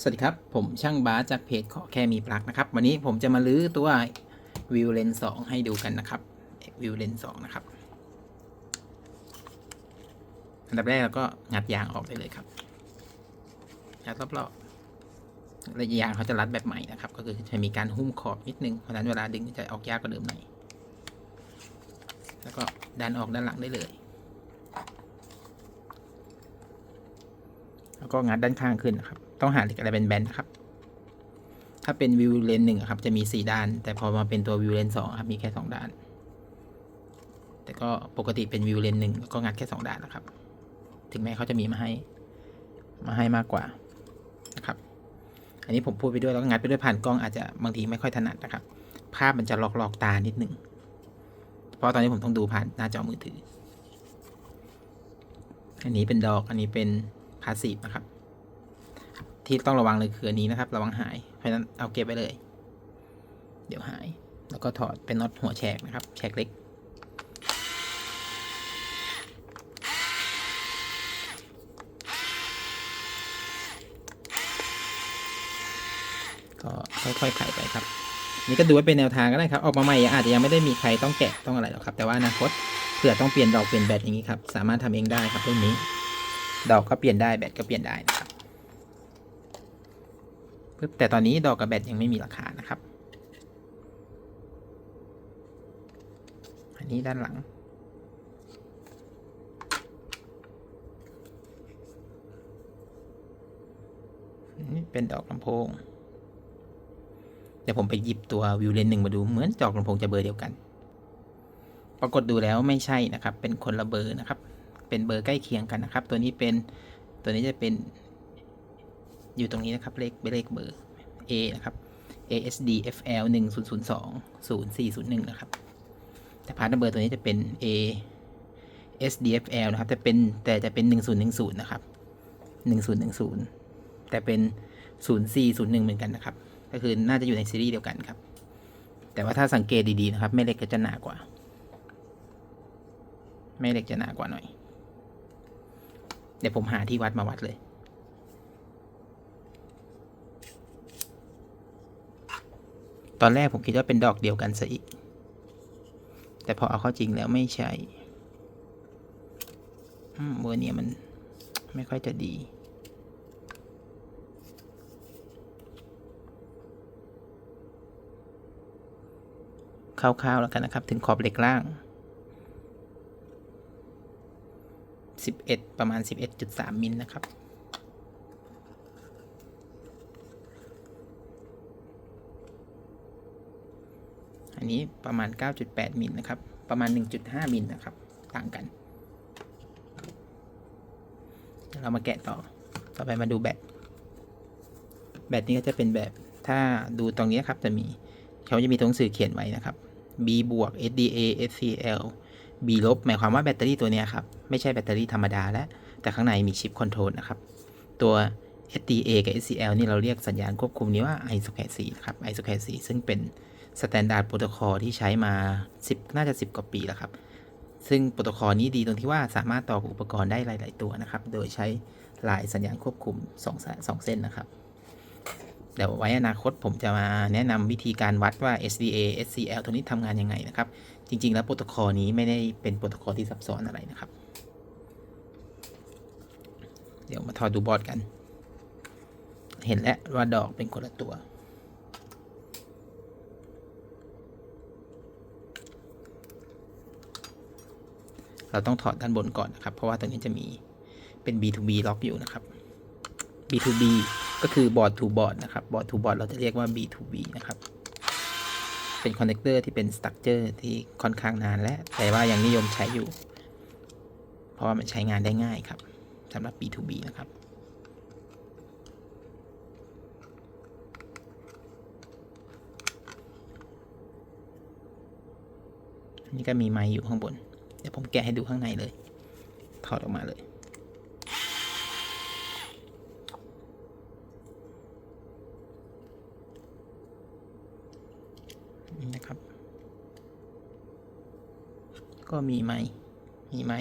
สวัสดีครับ ผมช่างบาสจากเพจขอแค่มีปลั๊กนะครับ วันนี้ผมจะมาลื้อตัววิวเลนสองให้ดูกันนะครับวิวเลนสองนะครับ อันดับแรกเราก็งัดยางออกได้เลยครับงัดรอบๆและยางเขาจะรัดแบบใหม่นะครับ ก็คือจะมีการหุ้มขอบนิดนึงเพราะฉะนั้นเวลาดึงจะออกยากกว่าเดิมหน่อยแล้วก็ดันออกด้านหลังได้เลย แล้วก็งัดด้านข้างขึ้นนะครับ ต้องหาเหล็กอะไรแบนๆนะครับ ถ้าเป็นวิวเลนหนึ่งครับจะมีสี่ด้าน แต่พอมาเป็นตัววิวเลนสองครับมีแค่สองด้าน แต่ก็ปกติเป็นวิวเลนหนึ่งก็งัดแค่สองด้านนะครับ ถึงแม้เขาจะมีมาให้ มาให้มากกว่านะครับ อันนี้ผมพูดไปด้วยแล้วก็งัดไปด้วยผ่านกล้องอาจจะบางทีไม่ค่อยถนัดนะครับ ภาพมันจะหลอกๆตานิดหนึ่งเพราะตอนนี้ผมต้องดูผ่านหน้าจอมือถือ อันนี้เป็นดอก อันนี้เป็นพาสซีฟนะครับ ที่ต้องระวังเลยคืออันนี้นะครับ ระวังหาย เพราะนั้นเอาเก็บไว้เลย เดี๋ยวหาย แล้วก็ถอดเป็นน็อตหัวแฉกนะครับ แฉกเล็ก ก็ค่อยๆไขไปครับ นี่ก็ดูไว้เป็นแนวทางก็ได้ครับ ออกมาใหม่อาจจะยังไม่ได้มีใครต้องแกะต้องอะไรหรอกครับ แต่ว่าอนาคตเผื่อต้องเปลี่ยนดอกเปลี่ยนแบตอย่างนี้ครับ สามารถทำเองได้ครับเรุ่นนี้ ดอกก็เปลี่ยนได้แบตก็เปลี่ยนได้ ปึ๊บแต่ตอนนี้ดอกกับแบตยังไม่มีราคานะครับ อันนี้ด้านหลัง นี่เป็นดอกลำโพง เดี๋ยวผมไปหยิบตัววิวเลนหนึ่งมาดูเหมือนดอกลำโพงจะเบอร์เดียวกัน ปรากฏดูแล้วไม่ใช่นะครับ เป็นคนละเบอร์นะครับ เป็นเบอร์ใกล้เคียงกันนะครับ ตัวนี้เป็นตัวนี้จะเป็น อยู่ตรงนี้นะครับ เลขเป็นเลขเบอร์ A นะครับ ASD FL 1 0 0 2 0 4 0 1 นะครับ แต่พาร์ทเบอร์ตัวนี้จะเป็น A SDFL นะครับแต่เป็นแต่จะเป็น 1010 นะครับ 1010 แต่เป็น 0401 เหมือนกันนะครับ ก็คือน่าจะอยู่ในซีรีส์เดียวกันครับ แต่ว่าถ้าสังเกตดีๆนะครับแม่เหล็กก็จะหนากว่าแม่เหล็กจะหนากว่าหน่อย เดี๋ยวผมหาที่วัดมาวัดเลย ตอนแรกผมคิดว่าเป็นดอกเดียวกันซะอีก แต่พอเอาเข้าจริงแล้วไม่ใช่อืมเวอร์เนียมันไม่ค่อยจะดีคร่าวๆแล้วกันนะครับ ถึงขอบเหล็กล่าง 11 ประมาณ 11.3 มิลนะครับ นี้ประมาณ 9.8มิลนะครับ ประมาณ 1.5มิลนะครับ ต่างกัน เรามาแกะต่อ ต่อไปมาดูแบต แบตนี้ก็จะเป็นแบบ ถ้าดูตรงนี้ครับ จะมี เขาจะมีตัวหนังสือเขียนไว้นะครับ B บวก SDA SCL B ลบ หมายความว่าแบตเตอรี่ตัวนี้ครับ ไม่ใช่แบตเตอรี่ธรรมดาแล้ว แต่ข้างในมีชิปคอนโทรลนะครับ ตัว SDA กับ SCL นี่เราเรียกสัญญาณควบคุมนี้ว่า i s o c นะครับ i s o c ซึ่งเป็น สแตนดาร์ดโปรโตคอลที่ใช้มา 10 น่าจะ 10 กว่าปีแล้วครับ ซึ่งโปรโตคอลนี้ดีตรงที่ว่าสามารถต่อกับอุปกรณ์ได้หลาย ๆ ตัวนะครับ โดยใช้ลายสัญญาณควบคุม2สาย2เส้นนะครับ เดี๋ยวไว้อนาคตผมจะมาแนะนำวิธีการวัดว่า SDA SCL ตัวนี้ทำงานยังไงนะครับ จริง ๆ แล้วโปรโตคอลนี้ไม่ได้เป็นโปรโตคอลที่ซับซ้อนอะไรนะครับ เดี๋ยวมาถอดดูบอร์ดกัน เห็นแล้วว่าดอกเป็นคนละตัว เราต้องถอดด้านบนก่อนนะครับ เพราะว่าตัวนี้จะมีเป็น B2B ล็อกอยู่นะครับ B2B ก็คือบอร์ด to บอร์ดนะครับบอร์ด to บอร์ดเราจะเรียกว่า B2B นะครับ เป็นคอนเนคเตอร์ที่เป็นสตั๊กเจอร์ที่ค่อนข้างนานแล้วแต่ว่ายังนิยมใช้อยู่ เพราะว่ามันใช้งานได้ง่ายครับสำหรับ B2B นะครับนี่ก็มีไม้อยู่ข้างบน เดี๋ยวผมแกะให้ดูข้างในเลย ถอดออกมาเลย นี่นะครับ ก็มีไม้มีไม้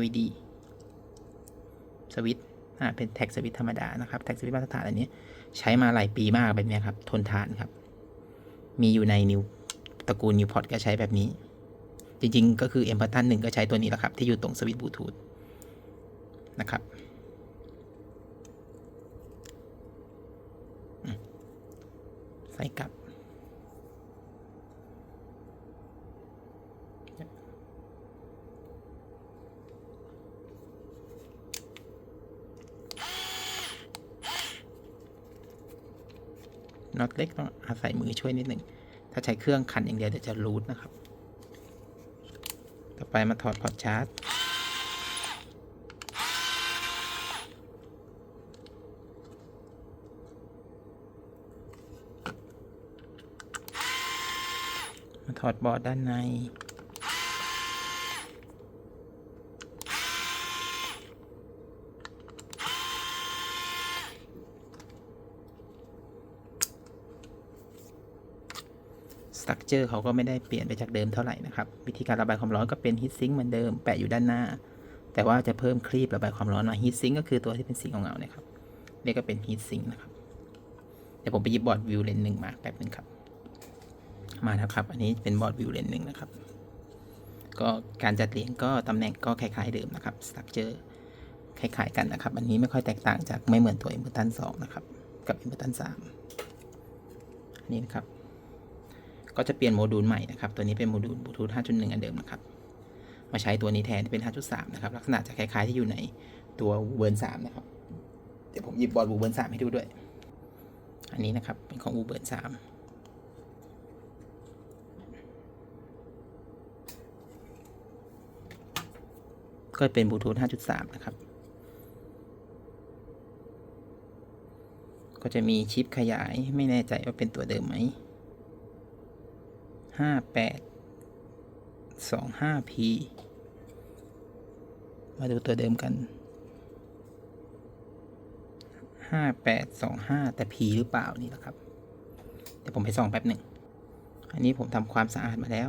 LED สวิตช์อ่าเป็นแท็กสวิตธรรมดานะครับ แท็กสวิตมาตรฐานอันนี้ ใช้มาหลายปีมากแบบเนี้ยครับ ทนทานครับ มีอยู่ในนิวตระกูลนิวพอดก็ใช้แบบนี้ จริงๆ ก็คือเอ็มพัตตันหนึ่งก็ใช้ตัวนี้แหละครับ ที่อยู่ตรงสวิตช์บลูทูธนะครับใส่กลับ น็อตเล็กต้องอาศัยมือช่วยนิดหนึ่ง ถ้าใช้เครื่องขันอย่างเดียวเดี๋ยวจะรูดนะครับ ต่อไปมาถอดพอร์ตชาร์จ มาถอดบอร์ดด้านใน สตั๊กเจอร์เขาก็ไม่ได้เปลี่ยนไปจากเดิมเท่าไหร่นะครับ วิธีการระบายความร้อนก็เป็นฮีทซิงค์เหมือนเดิมแปะอยู่ด้านหน้า แต่ว่าจะเพิ่มครีบ ระบายความร้อนมาฮีทซิงค์ก็คือตัวที่เป็นสีเงาๆเนี่ยครับเรียกก็เป็นฮีทซิงค์นะครับเดี๋ยวผมไปหยิบบอร์ดวิวเลนหนึ่งมาแป๊บหนึงครับ มาแล้วครับ อันนี้เป็นบอร์ดวิวเลนหนึ่งนะครับ ก็การจัดเรียงก็ตำแหน่งก็คล้ายๆเดิมนะครับสตั๊กเจอร์คล้ายๆกันนะครับ อันนี้ไม่ค่อยแตกต่างจากไม่เหมือนตัวอ็มเบอร์ตันสองนะครับ กับอ็มเบอร์ตันสามอันนี้นะครับ ก็จะเปลี่ยนโมดูลใหม่นะครับ ตัวนี้เป็นโมดูลบลูทูธ5.1 อันเดิมนะครับ มาใช้ตัวนี้แทนที่เป็น 5.3 นะครับ ลักษณะจะคล้ายๆที่อยู่ในตัวเวอร์น3นะครับ เดี๋ยวผมหยิบบอร์ดบูเบิร์น3ให้ดูด้วย อันนี้นะครับเป็นของบูเบิร์น3ก็เป็นบลูทูธ 5.3 นะครับ ก็จะมีชิปขยายไม่แน่ใจว่าเป็นตัวเดิมไหม ห้าแปดสองห้า p มาดูตัวเดิมกันห้าแปดสองห้าแต่ p หรือเปล่านี่นะครับ เดี๋ยวผมไปส่องแป๊บหนึ่ง อันนี้ผมทำความสะอาดมาแล้ว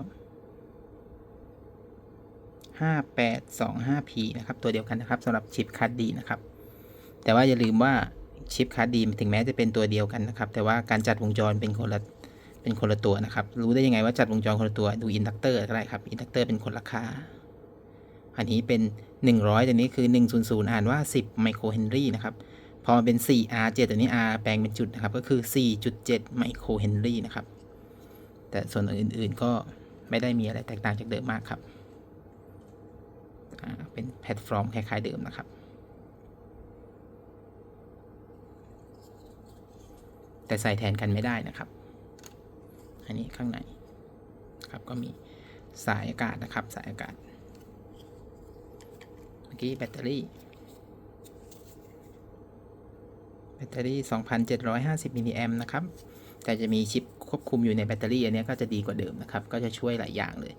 ห้าแปดสองห้า p นะครับ ตัวเดียวกันนะครับสำหรับชิปคัดดีนะครับ แต่ว่าอย่าลืมว่าชิปคัดดีถึงแม้จะเป็นตัวเดียวกันนะครับ แต่ว่าการจัดวงจรเป็นคนละ เป็นคนละตัวนะครับ รู้ได้ยังไงว่าจัดวงจรคนละตัว ดูอินดักเตอร์ก็ได้ครับ อินดักเตอร์เป็นคนละค่า อันนี้เป็น 100ตัวนี้คือ 100 อ่านว่า 10 ไมโครเฮนรี่นะครับ พอมาเป็น 4R 7 ตัวนี้ R แปลงเป็นจุดนะครับ ก็คือ 4.7 ไมโครเฮนรี่นะครับ แต่ส่วนอื่นๆก็ไม่ได้มีอะไรแตกต่างจากเดิมมากครับ เป็นแพลตฟอร์มคล้ายๆเดิมนะครับ แต่ใส่แทนกันไม่ได้นะครับ อันนี้ข้างในครับก็มีสายอากาศนะครับ สายอากาศ เมื่อกี้แบตเตอรี่ แบตเตอรี่ 2,750มิลลิแอมนะครับ แต่จะมีชิปควบคุมอยู่ในแบตเตอรี่อันนี้ก็จะดีกว่าเดิมนะครับ ก็จะช่วยหลายอย่างเลย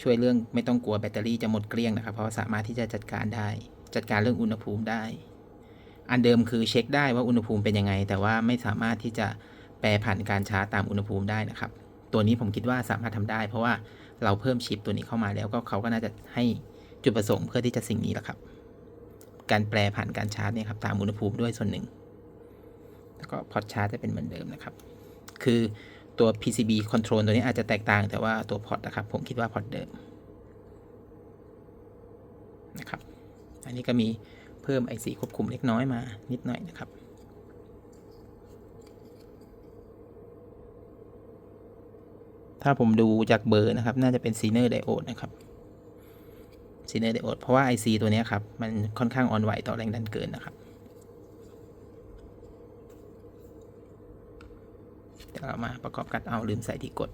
ช่วยเรื่องไม่ต้องกลัวแบตเตอรี่จะหมดเกลี้ยงนะครับ เพราะสามารถที่จะจัดการได้ จัดการเรื่องอุณหภูมิได้ อันเดิมคือเช็คได้ว่าอุณหภูมิเป็นยังไง แต่ว่าไม่สามารถที่จะ แปรผันการชาร์จตามอุณหภูมิได้นะครับ ตัวนี้ผมคิดว่าสามารถทำได้ เพราะว่าเราเพิ่มชิปตัวนี้เข้ามาแล้วก็เขาก็น่าจะให้จุดประสงค์เพื่อที่จะสิ่งนี้แหละครับ การแปรผันการชาร์จเนี่ยครับตามอุณหภูมิด้วยส่วนหนึ่ง แล้วก็พอร์ตชาร์จจะเป็นเหมือนเดิมนะครับ คือตัว PCB control ตัวนี้อาจจะแตกต่างแต่ว่าตัวพอร์ตนะครับ ผมคิดว่าพอร์ตเดิมนะครับ อันนี้ก็มีเพิ่ม IC ควบคุมเล็กน้อยมานิดหน่อยนะครับ ถ้าผมดูจากเบอร์นะครับ น่าจะเป็นซีเนอร์ไดโอดนะครับซีเนอร์ไดโอดเพราะว่า IC ตัวนี้ครับ มันค่อนข้างอ่อนไหวต่อแรงดันเกินนะครับเดี๋ยวเรามาประกอบกันเอาลืมใส่ที่กด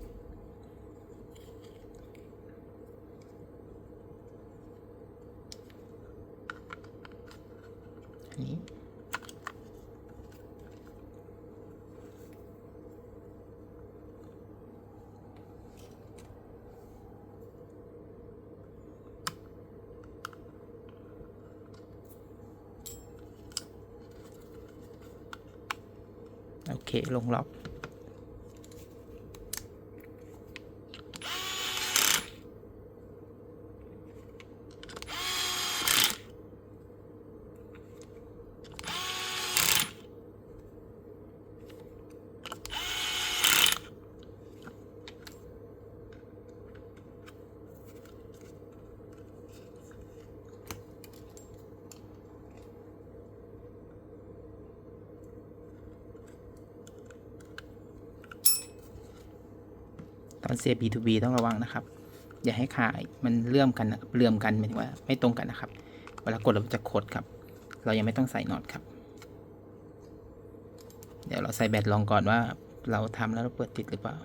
อัน ลงล็อก ตอนเสียบ B2B ต้องระวังนะครับ อย่าให้ขายมันเลื่อมกันนะครับเลื่อมกันหมายถึงว่าไม่ตรงกันนะครับ เวลากดเราจะโคดครับ เรายังไม่ต้องใส่น็อตครับ เดี๋ยวเราใส่แบตลองก่อนว่า เราทำแล้วเราเปิดติดหรือเปล่า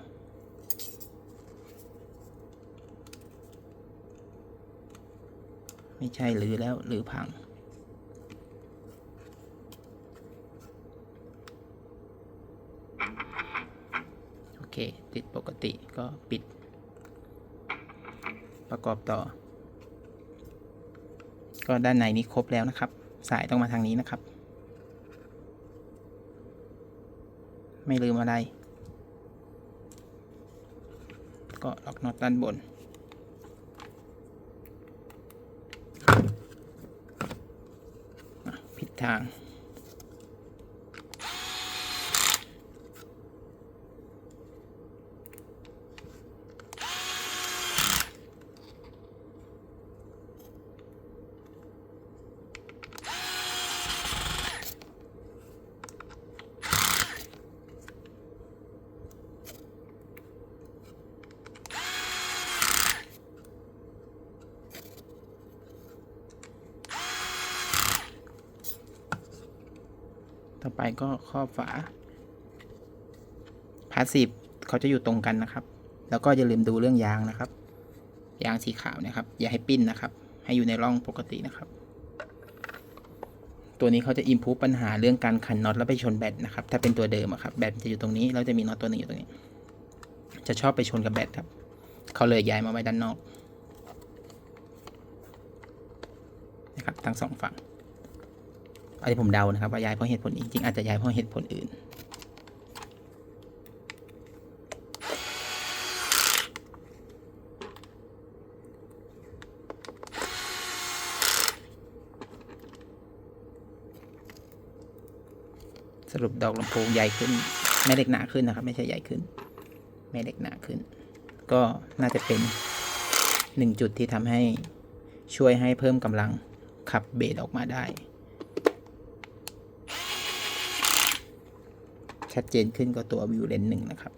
ไม่ใช่หรือแล้วหรือพังอ เค ติดปกติก็ปิด ประกอบต่อ ก็ด้านในนี้ครบแล้วนะครับ สายต้องมาทางนี้นะครับ ไม่ลืมอะไร ก็ล็อกน็อตด้านบนผิดทาง ต่อไปก็ครอบฝาพาสซีฟเขาจะอยู่ตรงกันนะครับ แล้วก็อย่าลืมดูเรื่องยางนะครับ ยางสีขาวนะครับ อย่าให้ปิ้นนะครับ ให้อยู่ในร่องปกตินะครับ ตัวนี้เขาจะอิมพูปัญหาเรื่องการขันน็อตแล้วไปชนแบตนะครับ ถ้าเป็นตัวเดิมครับแบตจะอยู่ตรงนี้แล้วจะมีน็อตตัวหนึงอยู่ตรงนี้ จะชอบไปชนกับแบตครับ เขาเลยย้ายมาไว้ด้านนอกนะครับทั้งสองฝั่ง อันนี้ผมเดานะครับว่าย้ายเพราะเหตุผลนี้จริงอาจจะย้ายเพราะเหตุผลอื่น สรุปดอกลำโพงใหญ่ขึ้นแม่เหล็กหนาขึ้นนะครับ ไม่ใช่ใหญ่ขึ้น แม่เหล็กหนาขึ้น ก็น่าจะเป็นหนึ่งจุดที่ทำให้ช่วยให้เพิ่มกำลังขับเบสออกมาได้ ชัดเจนขึ้นกว่าตัววิวเลนหนึ่งนะครับ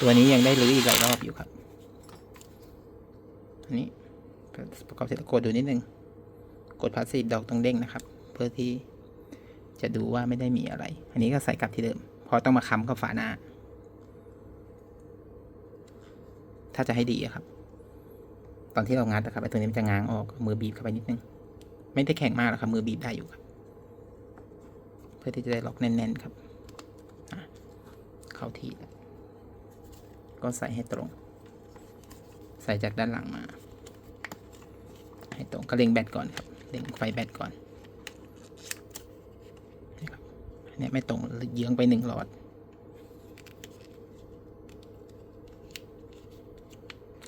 ตัวนี้ยังได้รื้ออีกหลายรอบอยู่ครับ อันนี้ประกอบเสร็จแล้วกดดูนิดนึง กดพาสซีฟดอกตรงเด้งนะครับ เพื่อที่จะดูว่าไม่ได้มีอะไร อันนี้ก็ใส่กลับที่เดิมพราะต้องมาค้ำกับฝาหน้า ถ้าจะให้ดีอะครับ ตอนที่เรางัดนะครับไอ้ตัวนี้มันจะง้างออกมือบีบเข้าไปนิดนึง ไม่ได้แข็งมากหรอกครับ มือบีบได้อยู่ครับ เพื่อที่จะได้ล็อกแน่นๆครับเข้าที่ก็ใส่ให้ตรง ใส่จากด้านหลังมา ให้ตรงก็เล็งแบตก่อนครับเล็งไฟแบตก่อนนี่ครับอันเนี่ยไม่ตรงเยื้องไปหนึ่งหลอด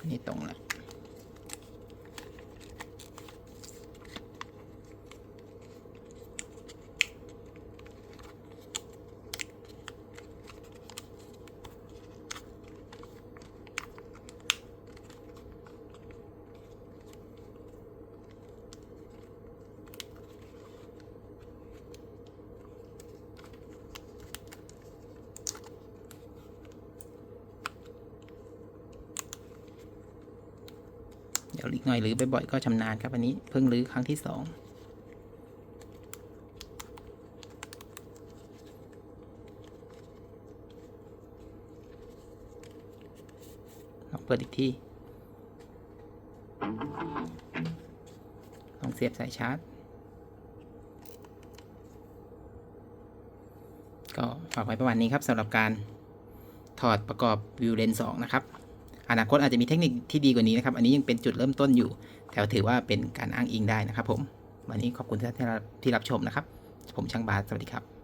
อันนี้ตรงแล้ว เดี๋ยว อีกหน่อยหรือบ่อยๆก็ชำนาญครับอันนี้เพิ่งรื้อครั้งที่สองลองเปิดอีกทีลองเสียบสายชาร์จก็ฝากไว้ประมาณนี้ครับสำหรับการถอดประกอบวิวเลนสองนะครับ อนาคตอาจจะมีเทคนิคที่ดีกว่านี้นะครับ อันนี้ยังเป็นจุดเริ่มต้นอยู่ แต่ถือว่าเป็นการอ้างอิงได้นะครับผม วันนี้ขอบคุณที่รับที่รับชมนะครับ ผมช่างบาสสวัสดีครับ